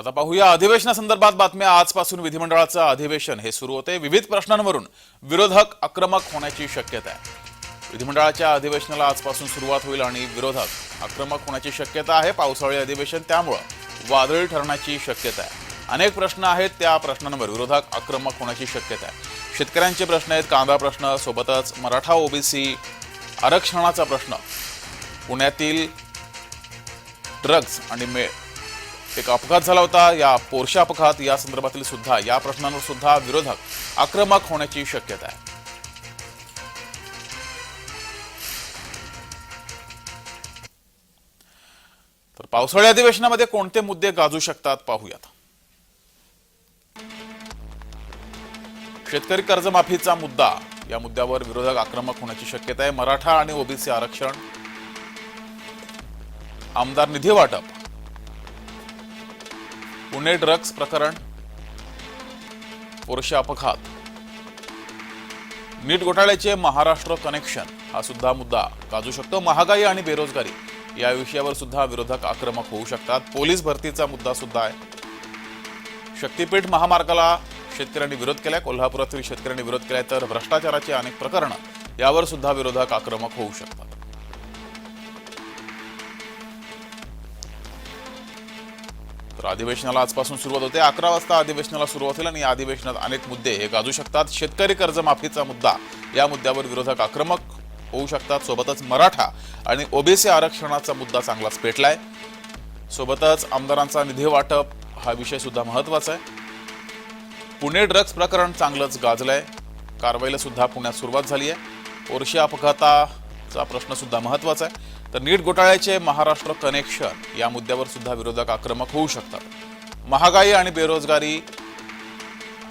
आता पाहूया अधिवेशनासंदर्भात बातम्या. आजपासून विधिमंडळाचं अधिवेशन हे सुरू होते. विविध प्रश्नांवरून विरोधक आक्रमक होण्याची शक्यता आहे. विधिमंडळाच्या अधिवेशनाला आजपासून सुरुवात होईल आणि विरोधक आक्रमक होण्याची शक्यता आहे. पावसाळी अधिवेशन त्यामुळं वादळी ठरण्याची शक्यता आहे. अनेक प्रश्न आहेत. त्या प्रश्नांवर विरोधक आक्रमक होण्याची शक्यता आहे. शेतकऱ्यांचे प्रश्न आहेत. कांदा प्रश्न सोबतच मराठा ओबीसी आरक्षणाचा प्रश्न. पुण्यातील ड्रग्ज आणि मेळ एक अपघात झाला होता. या पोरशे अपघात या संदर्भातील सुद्धा या प्रश्नांवर सुद्धा विरोधक आक्रमक होण्याची शक्यता आहे. तर पावसाळी अधिवेशनामध्ये कोणते मुद्दे गाजू शकतात पाहूयात शेतकरी कर्जमाफीचा मुद्दा या मुद्द्यावर विरोधक आक्रमक होण्याची शक्यता आहे. मराठा आणि ओबीसी आरक्षण. आमदार निधी वाटप. पुणे ड्रग्ज प्रकरण पुरुष अपघात. नीट घोटाळ्याचे महाराष्ट्र कनेक्शन हा सुद्धा मुद्दा. गाजू शकतो महागाई आणि बेरोजगारी या विषयावर सुद्धा विरोधक आक्रमक होऊ शकतात. पोलीस भरतीचा मुद्दा सुद्धा आहे. शक्तीपीठ महामार्गाला शेतकऱ्यांनी विरोध केलाय कोल्हापुरातील शेतकऱ्यांनी विरोध केलाय तर भ्रष्टाचाराची अनेक प्रकरणं यावर सुद्धा विरोधक आक्रमक होऊ शकतात. तर अधिवेशनाला आजपासून सुरुवात होते. अकरा वाजता अधिवेशनाला सुरुवात होईल आणि या अधिवेशनात अनेक मुद्दे हे गाजू शकतात. शेतकरी कर्जमाफीचा मुद्दा या मुद्द्यावर विरोधक आक्रमक होऊ शकतात. सोबतच मराठा आणि ओबीसी आरक्षणाचा मुद्दा चांगलाच पेटलाय. सोबतच आमदारांचा निधी वाटप हा विषय सुद्धा महत्त्वाचा आहे. पुणे ड्रग्ज प्रकरण चांगलंच गाजलंय. कारवाईला सुद्धा पुण्यात सुरुवात झाली आहे ओरशी अपघाताचा प्रश्न सुद्धा महत्त्वाचा आहे. तर नीट घोटाळ्याचे महाराष्ट्र कनेक्शन या मुद्द्यावर सुद्धा विरोधक आक्रमक होऊ शकतात. महागाई आणि बेरोजगारी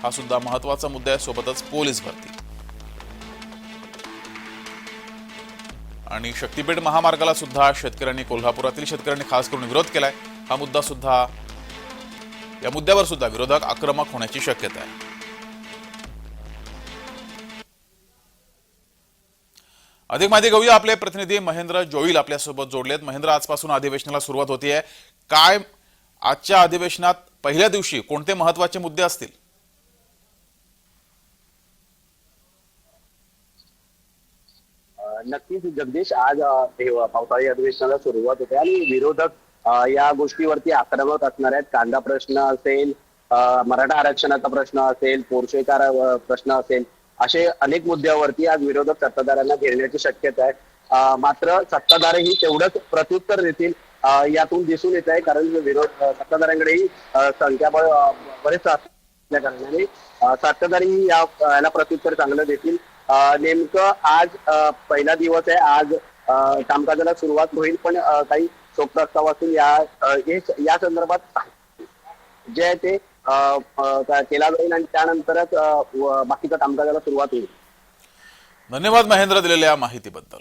हा सुद्धा महत्त्वाचा मुद्दा आहे सोबतच पोलीस भरती. आणि शक्तीपीठ महामार्गाला सुद्धा शेतकऱ्यांनी कोल्हापुरातील शेतकऱ्यांनी खास करून विरोध केलाय. हा मुद्दा सुद्धा या मुद्द्यावर सुद्धा विरोधक आक्रमक होण्याची शक्यता आहे. अधिक माहिती घेऊया आपले प्रतिनिधी महेंद्र जोईल आपल्यासोबत जोडलेत. महेंद्र आजपासून अधिवेशनाला सुरुवात होतीये. काय आजच्या अधिवेशनात पहिल्या दिवशी कोणते महत्त्वाचे मुद्दे असतील? नक्कीच जगदीश आज पावसाळी अधिवेशनाला सुरुवात होते आणि विरोधक या गोष्टीवरती आक्रमक असणार आहेत. कांदा प्रश्न असेल मराठा आरक्षणाचा प्रश्न असेल पोरशेकार प्रश्न असेल असे अनेक मुद्द्यावरती आज विरोधक सत्ताधाऱ्यांना घेण्याची शक्यता आहे. मात्र सत्ताधारही तेवढंच प्रत्युत्तर देतील यातून दिसून येत आहे. कारण विरोध सत्ताधाऱ्यांकडेही संख्याबळ बरेच असल्या कारणाने. सत्ताधारी याला प्रत्युत्तर चांगलं देतील. नेमकं आज पहिला दिवस आहे. आज कामकाजाला सुरुवात होईल पण काही शोक प्रस्ताव असून या या संदर्भात जे आहे ते केला जाईल आणि त्यानंतरच बाकीच्या कामकाजाला सुरुवात होईल. धन्यवाद महेंद्र दिलेल्या माहितीबद्दल.